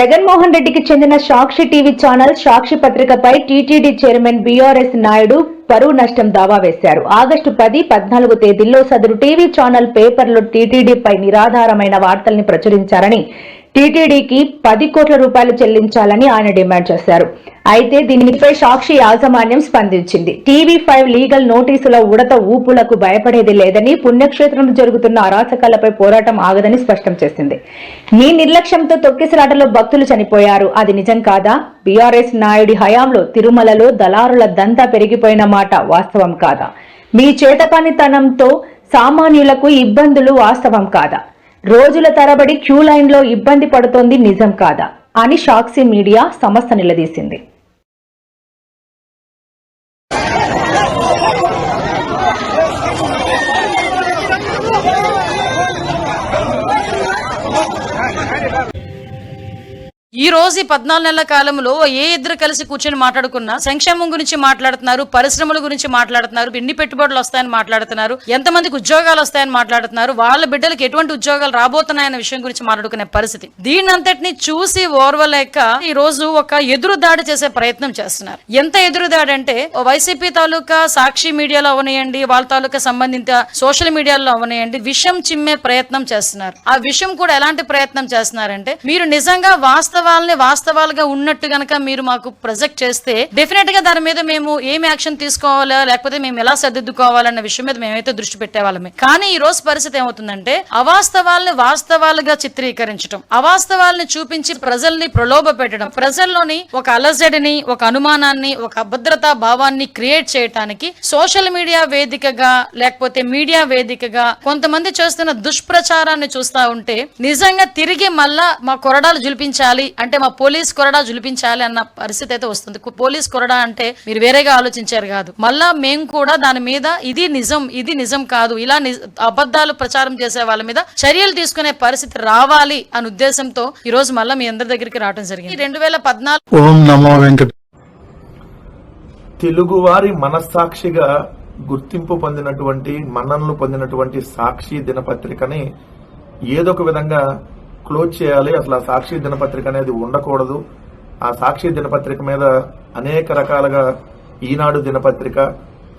జగన్మోహన్ రెడ్డికి చెందిన Sakshi TV channel Sakshi పత్రికపై టీటీడీ చైర్మన్ బీఆర్ఎస్ నాయుడు పరువు నష్టం దావా వేశారు. ఆగస్టు పది పద్నాలుగు తేదీల్లో సదరు టీవీ ఛానల్ పేపర్లో టీటీడీపై నిరాధారమైన వార్తల్ని ప్రచురించారని టీటీడీకి పది కోట్ల రూపాయలు చెల్లించాలని ఆయన డిమాండ్ చేశారు. అయితే దీనిపై సాక్షి యాజమాన్యం స్పందించింది. టీవీ ఫైవ్ లీగల్ నోటీసుల ఉడత ఊపులకు భయపడేది లేదని పుణ్యక్షేత్రంలో జరుగుతున్న అరాచకాలపై పోరాటం ఆగదని స్పష్టం చేసింది. మీ నిర్లక్ష్యంతో తొక్కిసలాటలో భక్తులు చనిపోయారు. అది నిజం కాదా? బీఆర్ఎస్ నాయుడి హయాంలో తిరుమలలో దళారుల దంతా పెరిగిపోయిన మాట వాస్తవం కాదా? మీ చేతకానితనంతో సామాన్యులకు ఇబ్బందులు వాస్తవం కాదా? రోజుల తరబడి క్యూ లైన్లో ఇబ్బంది పడుతోంది నిజం కాదా అని సాక్షి మీడియా సంస్థ నిలదీసింది. ఈ రోజు ఈ పద్నాలుగు నెలల కాలంలో ఏ ఇద్దరు కలిసి కూర్చొని మాట్లాడుకున్నా సంక్షేమం గురించి మాట్లాడుతున్నారు పరిశ్రమల గురించి మాట్లాడుతున్నారు ఎన్ని పెట్టుబడులు వస్తాయని మాట్లాడుతున్నారు ఎంతమందికి ఉద్యోగాలు వస్తాయని మాట్లాడుతున్నారు వాళ్ళ బిడ్డలకు ఎటువంటి ఉద్యోగాలు రాబోతున్నాయన్న విషయం గురించి మాట్లాడుకునే పరిస్థితి. దీని అంతటిని చూసి ఓర్వలేక ఈ రోజు ఒక ఎదురు దాడి చేసే ప్రయత్నం చేస్తున్నారు. ఎంత ఎదురు దాడి అంటే వైసీపీ తాలూకా సాక్షి మీడియాలో అవనియండి వాళ్ళ తాలూకా సంబంధిత సోషల్ మీడియాలో అవనియండి విషం చిమ్మే ప్రయత్నం చేస్తున్నారు. ఆ విషయం కూడా ఎలాంటి ప్రయత్నం చేస్తున్నారంటే మీరు నిజంగా వాస్తవాలని వాస్తవాలుగా ఉన్నట్టు గనక మీరు మాకు ప్రొజెక్ట్ చేస్తే డెఫినెట్గా దాని మీద మేము ఏం యాక్షన్ తీసుకోవాలా లేకపోతే మేము ఎలా సర్దిద్దుకోవాలన్న విషయం మీద మేమైతే దృష్టి పెట్టేవాళ్ళమే. కానీ ఈ రోజు పరిస్థితి ఏమవుతుందంటే అవాస్తవాల్ని వాస్తవాలుగా చిత్రీకరించడం అవాస్తవాల్ని చూపించి ప్రజల్ని ప్రలోభ పెట్టడం ప్రజల్లోని ఒక అలజడిని ఒక అనుమానాన్ని ఒక అభద్రతా భావాన్ని క్రియేట్ చేయటానికి సోషల్ మీడియా వేదికగా లేకపోతే మీడియా వేదికగా కొంతమంది చేస్తున్న దుష్ప్రచారాన్ని చూస్తా ఉంటే నిజంగా తిరిగి మళ్ళా మా కొరడాలు జులిపించాలి అంటే మా పోలీస్ కొరడా జులిపించాలి అన్న పరిస్థితి అయితే వస్తుంది. పోలీస్ కొరడా అంటే మీరు వేరేగా ఆలోచించారు కాదు. మళ్ళా మేము కూడా దాని మీద ఇది నిజం ఇది నిజం కాదు ఇలా నిజ- అబద్ధాలు ప్రచారం చేసే వాళ్ళ మీద చర్యలు తీసుకునే పరిస్థితి రావాలి అనే ఉద్దేశంతో ఈ రోజు మళ్ళా మీ అందరి దగ్గరికి రావడం జరిగింది. రెండు వేల పద్నాలుగు ఓం నమో వెంకట తెలుగువారి మనస్సాక్షిగా గుర్తింపు పొందినటువంటి మన్ననలు పొందినటువంటి సాక్షి దినపత్రికని ఏదో ఒక విధంగా క్లోజ్ చేయాలి. అసలు ఆ సాక్షి దినపత్రిక అనేది ఉండకూడదు. ఆ సాక్షి దినపత్రిక మీద అనేక రకాలుగా ఈనాడు దినపత్రిక